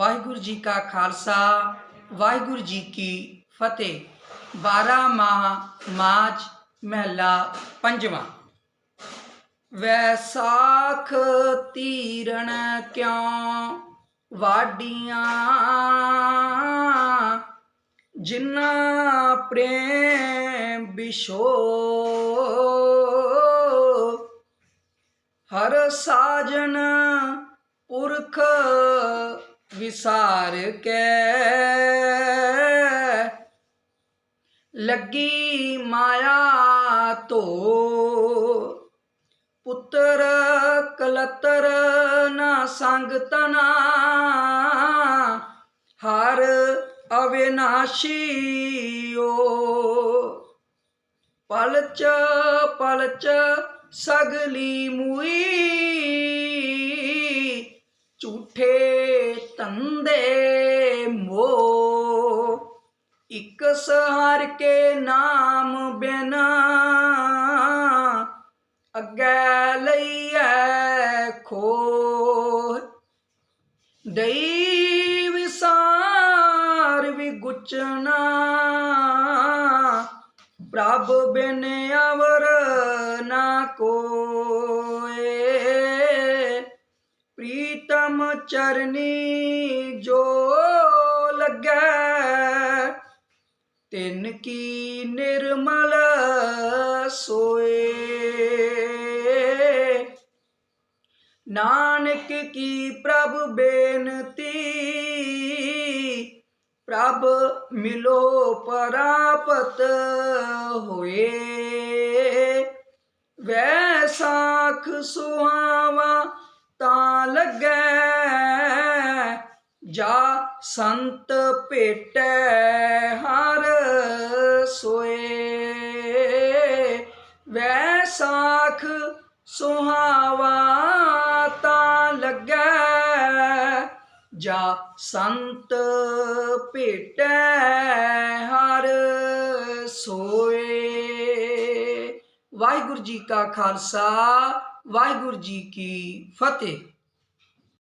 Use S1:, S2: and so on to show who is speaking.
S1: ਵਾਹਿਗੁਰੂ ਜੀ ਕਾ ਖਾਲਸਾ, ਵਾਹਿਗੁਰੂ ਜੀ ਕੀ ਫਤਿਹ। 12 ਮਾਹ ਮਾਚ ਮਹਿਲਾ ਪੰਜਵਾਂ। ਵੈਸਾਖ ਤੀਰਣ ਕਿਉਂ ਵਾਡੀਆਂ ਜਿਨਾ ਪ੍ਰੇਮ ਬਿਸ਼ੋ ਹਰ ਸਾਜਨ ਵਿਸਾਰ ਕੇ। ਲੱਗੀ ਮਾਇਆ ਧੋ। ਪੁੱਤਰ ਕਲਤਰ ਨਾ ਸੰਗ ਤਨਾ। ਹਰ ਅਵਿਨਾਸ਼ੀ ਓ ਪਲਚ ਪਲਚ ਸਗਲੀ ਮੁਈ ਝੂਠੇ ਮੋ। ਇਕ ਸਹਾਰ ਕੇ ਨਾਮ ਬਿਨਾ ਅੱਗੇ ਲਈਐ ਖੋ ਦਈ ਵਿਸਾਰ ਵੀ ਗੁਚਨਾ ਪ੍ਰਭ ਬਿਨ ਅਵਰ ਨਾ ਕੋ। ਪ੍ਰੀਤਮ ਚਰਨੀ ਜੋ ਲੱਗੈ, ਤਿਨ ਕੀ ਨਿਰਮਲ ਸੋਏ। ਨਾਨਕ ਕੀ ਪ੍ਰਭ ਬੇਨਤੀ, ਪ੍ਰਭ ਮਿਲੋ ਪ੍ਰਾਪਤ ਹੋਏ। ਵੈਸਾਖ ਸੁਹਾਵਾ ਤਾਂ ਲੱਗੈ, ਜਾ ਸੰਤ ਭੇਟੈ ਹਰ ਸੋਏ। ਵੈਸਾਖ ਸੁਹਾਵਾ ਤਾਂ ਲੱਗੈ, ਜਾ ਸੰਤ ਭੇਟੈ ਹਰ ਸੋਏ। ਵਾਹਿਗੁਰੂ ਜੀ ਕਾ ਖਾਲਸਾ ਵਾਹਿਗੁਰੂ ਜੀ ਕੀ ਫਤਿਹ।